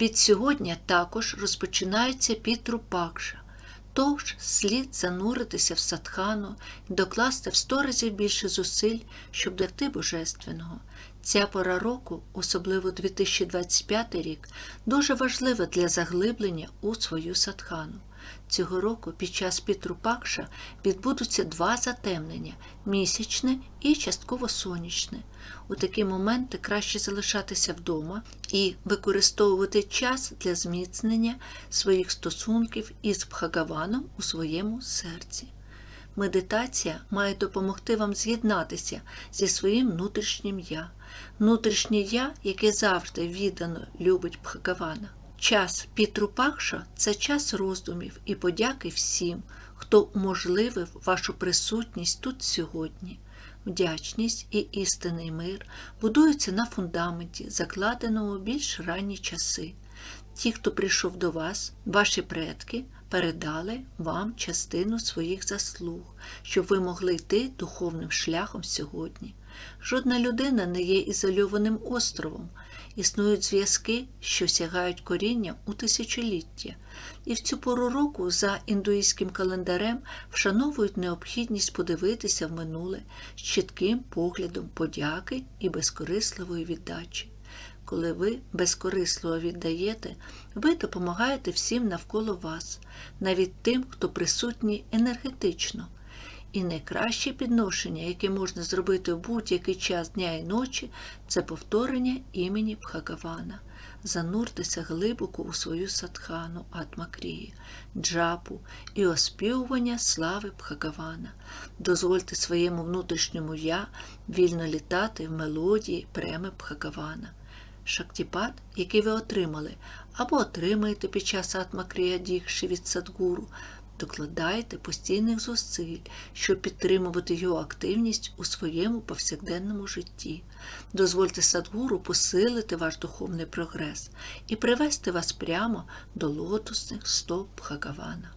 Від сьогодні також розпочинається Пітру-Пакша, тож слід зануритися в садхану і докласти в сто разів більше зусиль, щоб дати божественного. Ця пора року, особливо 2025 рік, дуже важлива для заглиблення у свою садхану. Цього року під час Пітру-Пакша відбудуться два затемнення місячне і частково сонячне. У такі моменти краще залишатися вдома і використовувати час для зміцнення своїх стосунків із Бхагаваном у своєму серці. Медитація має допомогти вам з'єднатися зі своїм внутрішнім я, внутрішнє я, яке завжди віддано любить Бхагавана. Час Пітрупакша це час роздумів і подяки всім, хто уможливив вашу присутність тут сьогодні. Вдячність і істинний мир будуються на фундаменті, закладеному більш ранні часи. Ті, хто прийшов до вас, ваші предки, передали вам частину своїх заслуг, щоб ви могли йти духовним шляхом сьогодні. Жодна людина не є ізольованим островом. Існують зв'язки, що сягають коріння у тисячоліття, і в цю пору року за індуїзьким календарем вшановують необхідність подивитися в минуле з чітким поглядом подяки і безкорисливої віддачі. Коли ви безкорисливо віддаєте, ви допомагаєте всім навколо вас, навіть тим, хто присутній енергетично. І найкраще підношення, яке можна зробити в будь-який час дня і ночі, це повторення імені Бхагавана. Зануртеся глибоко у свою садхану Атмакрії, джапу і оспівування слави Бхагавана. Дозвольте своєму внутрішньому я вільно літати в мелодії преми Бхагавана. Шактіпат, який ви отримали, або отримаєте під час Атмакрія Дікші від Садгуру, докладайте постійних зусиль, щоб підтримувати його активність у своєму повсякденному житті. Дозвольте Садгуру посилити ваш духовний прогрес і привести вас прямо до лотосних стоп Бхагавана.